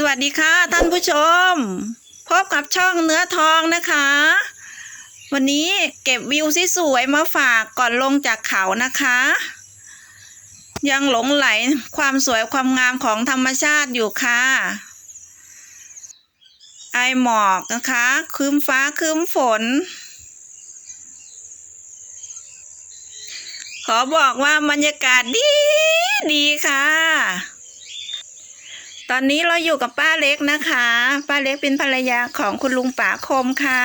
สวัสดีค่ะท่านผู้ชม พบกับช่องเนื้อทองนะคะ วันนี้เก็บวิวสวยๆมาฝากก่อนลงจากเขานะคะ ยังหลงไหลความสวยความงามของธรรมชาติอยู่ค่ะ ไอหมอกนะคะคืมฟ้าคืมฝน ขอบอกว่าบรรยากาศดีดีค่ะ ตอนนี้เราอยู่กับป้าเล็กนะคะ ป้าเล็กเป็นภรรยาของคุณลุงป๋าคมค่ะ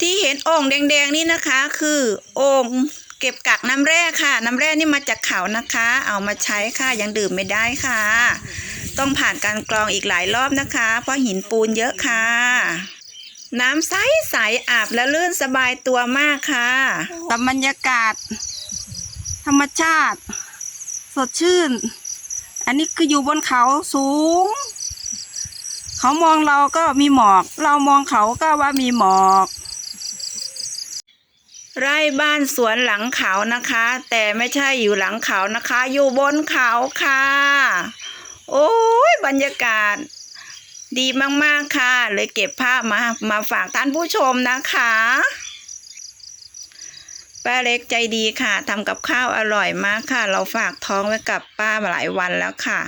ที่เห็นโอ่งแดงๆนี่นะคะ คือโอ่งเก็บกักน้ำแร่ค่ะ น้ำแร่นี่มาจากเขานะคะ เอามาใช้ค่ะยังดื่มไม่ได้ค่ะ ต้องผ่านการกรองอีกหลายรอบนะคะ เพราะหินปูนเยอะค่ะ น้ำใสใสอาบและลื่นสบายตัวมากค่ะกับบรรยากาศ ธรรมชาติ สดชื่น อันนี้คืออยู่บนเขาสูง เขามองเราก็มีหมอก เรามองเขาก็ว่ามีหมอก ไร่บ้านสวนหลังเขานะคะ แต่ไม่ใช่อยู่หลังเขานะคะ อยู่บนเขาค่ะ โอ้ยบรรยากาศ ดีมากๆค่ะ เลยเก็บภาพมามาฝากท่านผู้ชมนะคะ ป้าเล็กใจดีค่ะทำกับข้าวอร่อยมากค่ะ เราฝากท้องไว้กับป้ามาหลายวันแล้วค่ะ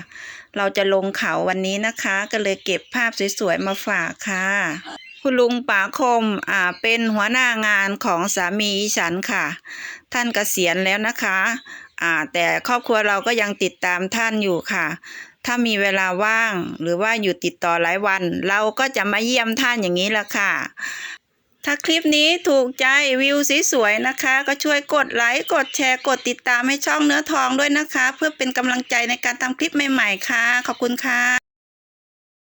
เราจะลงเขาวันนี้นะคะ ก็เลยเก็บภาพสวยๆมาฝากค่ะ คุณลุงป๋าคมอ่าเป็นหัวหน้างานของสามีฉันค่ะ ท่านเกษียณแล้วนะคะอ่าแต่ครอบครัวเราก็ยังติดตามท่านอยู่ค่ะ ถ้ามีเวลาว่างหรือว่าอยู่ติดต่อหลายวัน เราก็จะมาเยี่ยมท่านอย่างนี้ละค่ะ ถ้าคลิปนี้ถูกใจวิวสวยๆนะคะ ก็ช่วยกดไลค์กดแชร์กดติดตามให้ช่องเนื้อทองด้วยนะคะ เพื่อเป็นกำลังใจในการทำคลิปใหม่ ๆ ค่ะ ขอบคุณค่ะ